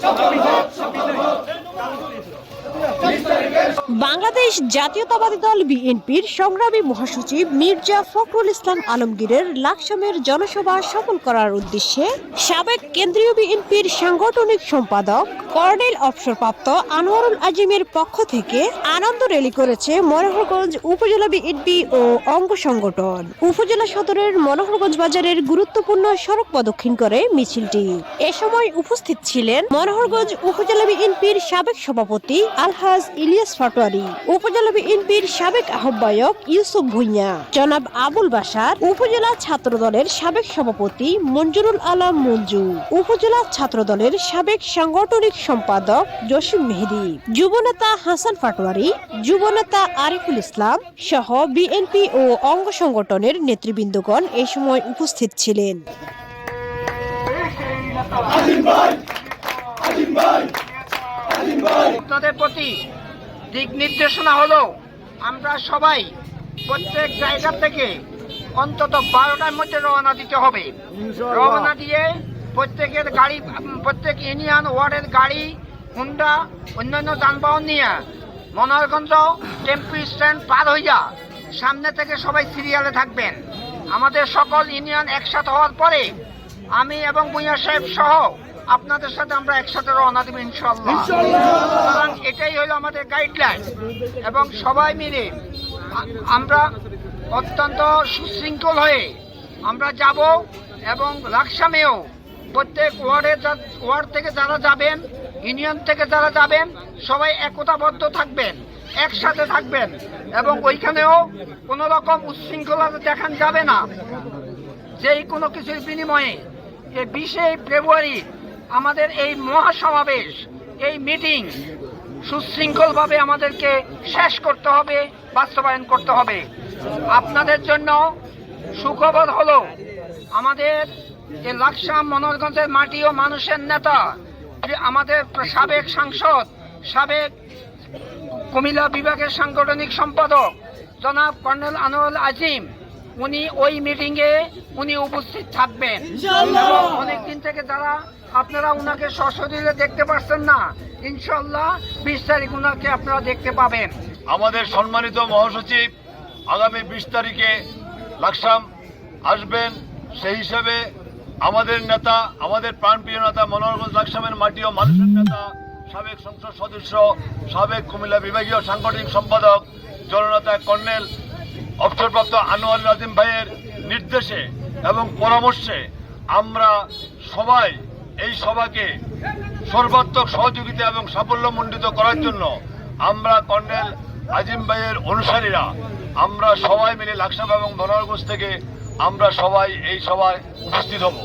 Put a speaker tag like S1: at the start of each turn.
S1: 쇼핑 বাংলাদেশ জাতীয়তাবাদী দল বিএনপির সংগ্রামী মহাসচিব মির্জা ফখরুল ইসলাম আলমগীরের লাকসামের জনসভা সফল করার উদ্দেশ্যে সাবেক কেন্দ্রীয় বিএনপির সাংগঠনিক সম্পাদক, কর্নেল অবসরপ্রাপ্ত আনোয়ারুল আজিমের পক্ষ থেকে আনন্দ র্যালি করেছে মনোহরগঞ্জ উপজেলা বিএনপি ও অঙ্গ সংগঠন। উপজেলা সদরের মনোহরগঞ্জ বাজারের গুরুত্বপূর্ণ সড়ক প্রদক্ষিণ করে মিছিলটি। এ সময় উপস্থিত ছিলেন মনোহরগঞ্জ উপজেলা বিএনপির সাবেক সভাপতি আলহাজ ইলিয়াস ফাটোয়ারি উপজেলা বিএনপির সাবেক আহ্বায়ক ইউসুফ ভুইয়া জনাব আবুল বাসার উপজেলা ছাত্র দলের সাবেক সভাপতি মঞ্জুরুল আলম মঞ্জু উপজেলা ছাত্র দলের সাবেক সাংগঠনিক সম্পাদক জসিম মেহেদি যুবনেতা হাসান ফাটোয়ারি যুবনেতা আরিফুল ইসলাম সহ বিএনপি ও অঙ্গ সংগঠনের নেতৃবৃন্দগণ এ সময় উপস্থিত ছিলেন।
S2: আপনাদের প্রতি দিক নির্দেশনা হলো আমরা সবাই প্রত্যেক জায়গা থেকে অন্তত বারোটার মধ্যে রওনা দিতে হবে। রওনা দিয়ে প্রত্যেকের গাড়ি প্রত্যেক ইউনিয়ন ওয়ার্ডের গাড়ি হুন্ডা অন্যান্য যানবাহন নিয়ে মনোহরগঞ্জ টেম্পু স্ট্যান্ড পার হইয়া সামনে থেকে সবাই সিরিয়ালে থাকবেন। আমাদের সকল ইউনিয়ন একসাথে হওয়ার পরে আমি এবং ভূঁইয়া সাহেব সহ আপনাদের সাথে আমরা একসাথে রওনা দেব ইনশাল্লাহ এটাই হলো আমাদের গাইডলাইন এবং সবাই মিলে আমরা অত্যন্ত সুশৃঙ্খল হয়ে আমরা যাব এবং লাকসামেও প্রত্যেক ওয়ার্ডে ওয়ার্ড থেকে যারা যাবেন, ইউনিয়ন থেকে যারা যাবেন, সবাই একতাবদ্ধ থাকবেন, একসাথে থাকবেন এবং ওইখানেও কোনো রকম উচ্ছৃঙ্খলতা দেখান যাবে না। যেই কোনো কিছুর বিনিময়ে বিশে ফেব্রুয়ারি আমাদের এই মহাসমাবেশ, এই মিটিং সুশৃঙ্খলভাবে আমাদেরকে শেষ করতে হবে, বাস্তবায়ন করতে হবে। আপনাদের জন্য সুখবর হলো, আমাদের যে লাকসাম মনোরগঞ্জের মাটি ও মানুষের নেতা আমাদের সাবেক সাংসদ, সাবেক কুমিল্লা বিভাগের সাংগঠনিক সম্পাদক, জনাব কর্নেল আনোয়াল আজিম উনি ওই মিটিং এ উনি উপস্থিত থাকবেন। অনেকদিন থেকে যারা আপনারা উনাকে সশরীরে দেখতে পাচ্ছেন না ইনশাল্লাহ বিশ তারিখ উনাকে আপনারা দেখতে পাবেন।
S3: আমাদের সম্মানিত মহাসচিব আগামী বিশ তারিখে লাকসাম আসবেন। সেই হিসাবে আমাদের নেতা আমাদের প্রাণপ্রিয় নেতা মনোহরগঞ্জ লাকসামের মাটি ও মানুষের নেতা সাবেক সংসদ সদস্য সাবেক কুমিল্লা বিভাগীয় সাংগঠনিক সম্পাদক জননেতা কর্নেল অবসরপ্রাপ্ত আনোয়ার নাজিম ভাইয়ের নির্দেশে এবং পরামর্শে আমরা সবাই এই সভাকে সর্বাত্মক সহযোগিতা এবং সাফল্যমণ্ডিত করার জন্য আমরা কর্নেল আজিম ভাইয়ের অনুসারীরা, আমরা সবাই মিলে লাকসাম এবং মনোহরগঞ্জ থেকে আমরা সবাই এই সভায় উপস্থিত হব।